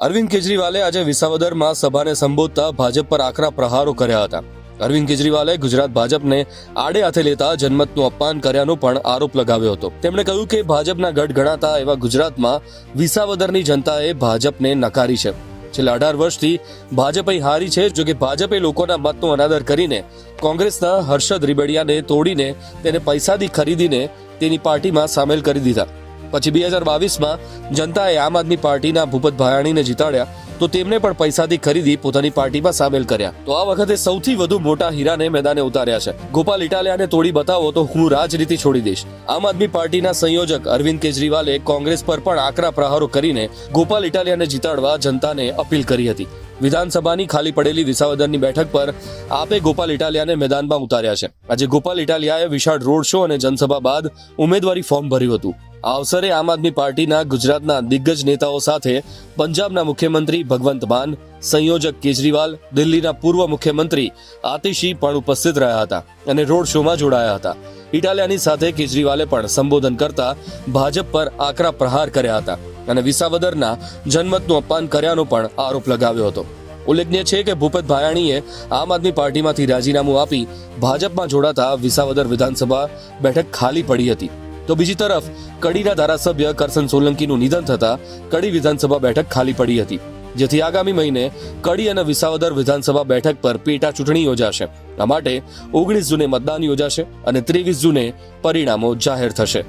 અરવિંદ કેજરીવાલે આજે વિસાવદરમાં સભાને સંબોધતા ભાજપ પર આકરા પ્રહારો કર્યા હતા. અરવિંદ કેજરીવાલે ગુજરાત ભાજપને આડે હાથે લેતા જનમતનું અપમાન કર્યાનો પણ આરોપ લગાવ્યો હતો. તેમણે કહ્યું કે ભાજપના ગઢ ગણાતા એવા ગુજરાતમાં વિસાવદરની જનતાએ ભાજપને નકારી છે. છેલ્લા અઢાર વર્ષથી ભાજપ હારી છે જો કે ભાજપે લોકોના મતનો અનાદર કરીને કોંગ્રેસના હર્ષદ રીબડિયાને તોડીને તેને પૈસાથી ખરીદીને તેની પાર્ટીમાં સામેલ કરી દીધા. પછી બે હજાર બાવીસમાં જનતાએ આમ આદમી પાર્ટીના ભૂપત ભાયાણીને જીતાડ્યા, તો તેમને પણ પૈસાથી ખરીદી પોતાની પાર્ટીમાં સામેલ કર્યા. તો આ વખતે સૌથી વધુ મોટા હીરાને મેદાને ઉતાર્યા છે. ગોપાલ ઇટાલિયાને તોડી બતાવો તો હું રાજનીતિ છોડી દઈશ. આમ આદમી પાર્ટીના સંયોજક અરવિંદ કેજરીવાલે કોંગ્રેસ પર પણ આકરા પ્રહારો કરીને ગોપાલ ઇટાલિયાને જીતાડવા જનતાને અપીલ કરી હતી. વિધાનસભાની ખાલી પડેલી વિસાવદરની બેઠક પર આપે ગોપાલ ઇટાલિયાને મેદાનમાં ઉતાર્યા છે. આજે ગોપાલ ઇટાલિયાએ વિશાળ રોડ શો અને જનસભા બાદ ઉમેદવારી ફોર્મ ભર્યું હતું. આ અવસરે આમ આદમી પાર્ટીના ગુજરાતના દિગ્ગજ નેતાઓ સાથે પંજાબના મુખ્યમંત્રી ભગવંત માન, સંયોજક કેજરીવાલ, દિલ્હીના પૂર્વ મુખ્યમંત્રી આતિશી પણ ઉપસ્થિત રહ્યા હતા અને રોડ શોમાં જોડાયા હતા. ઇટાલિયાની સાથે કેજરીવાલે પણ સંબોધન કરતા ભાજપ પર આકરા પ્રહાર કર્યા હતા અને વિસાવદરના જનમતનું અપમાન કર્યાનો પણ આરોપ લગાવ્યો હતો. ઉલ્લેખનીય છે કે ભૂપત ભાયાણીએ આમ આદમી પાર્ટીમાંથી રાજીનામું આપી ભાજપમાં જોડાતા વિસાવદર વિધાનસભા બેઠક ખાલી પડી હતી. તો બીજી તરફ કડીના ધારાસભ્ય કરસન સોલંકીનું નિધન થતા કડી વિધાનસભા બેઠક ખાલી પડી હતી જેથી આગામી મહિને કડી અને વિસાવદર વિધાનસભા બેઠક પર પેટા ચૂંટણી યોજાશે આ માટે ઓગણીસ જૂને મતદાન યોજાશે અને ત્રેવીસ જૂને પરિણામો જાહેર થશે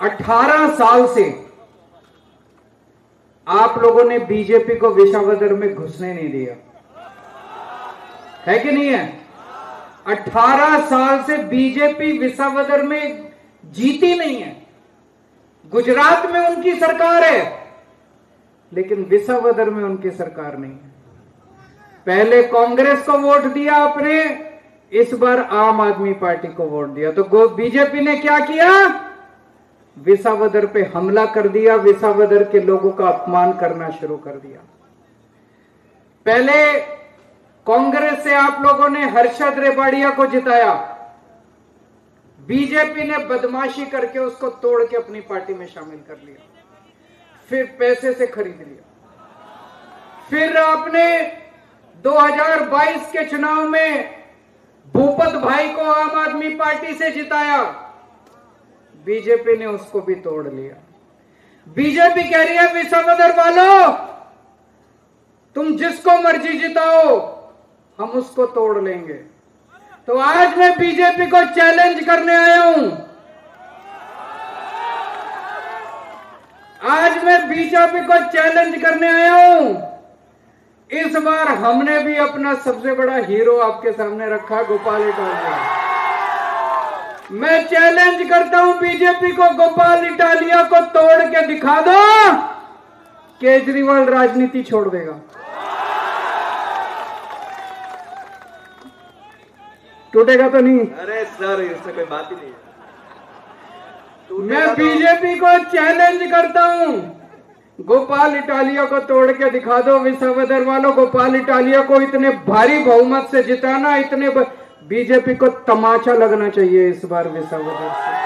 18 साल से आप लोगों ने बीजेपी को विशावदर में घुसने नहीं दिया है कि नहीं है 18 साल से बीजेपी विसावदर में जीती नहीं है। गुजरात में उनकी सरकार है, लेकिन विसावदर में उनकी सरकार नहीं है। पहले कांग्रेस को वोट दिया आपने, इस बार आम आदमी पार्टी को वोट दिया। तो बीजेपी ने क्या किया? विसावदर पे हमला कर दिया विसावदर के लोगों का अपमान करना शुरू कर दिया। पहले कांग्रेस से आप लोगों ने हर्षद रेवाड़िया को जिताया। बीजेपी ने बदमाशी करके उसको तोड़ के अपनी पार्टी में शामिल कर लिया। फिर पैसे से खरीद लिया। फिर आपने 2022 के चुनाव में भूपत भाई को आम आदमी पार्टी से जिताया। बीजेपी ने उसको भी तोड़ लिया। बीजेपी कह रही है विसावदर वालों, तुम जिसको मर्ज़ी जिताओ हम उसको तोड़ लेंगे। तो आज मैं बीजेपी को चैलेंज करने आया हूँ। आज मैं बीजेपी को चैलेंज करने आया हूँ। इस बार हमने भी अपना सबसे बड़ा हीरो आपके सामने रखा, गोपाल इटालिया मैं चैलेंज करता हूँ बीजेपी को, गोपाल इटालिया को तोड़ के दिखा दो। केजरीवाल राजनीति छोड़ देगा। टूटेगा तो नहीं। अरे सर इससे कोई बात ही नहीं मैं बीजेपी को चैलेंज करता हूँ। गोपाल इटालिया को तोड़ के दिखा दो विसावदर वालों गोपाल इटालिया को इतने भारी बहुमत से जिताना इतने ब... बीजेपी को तमाचा लगना चाहिए इस बार विसावदर से।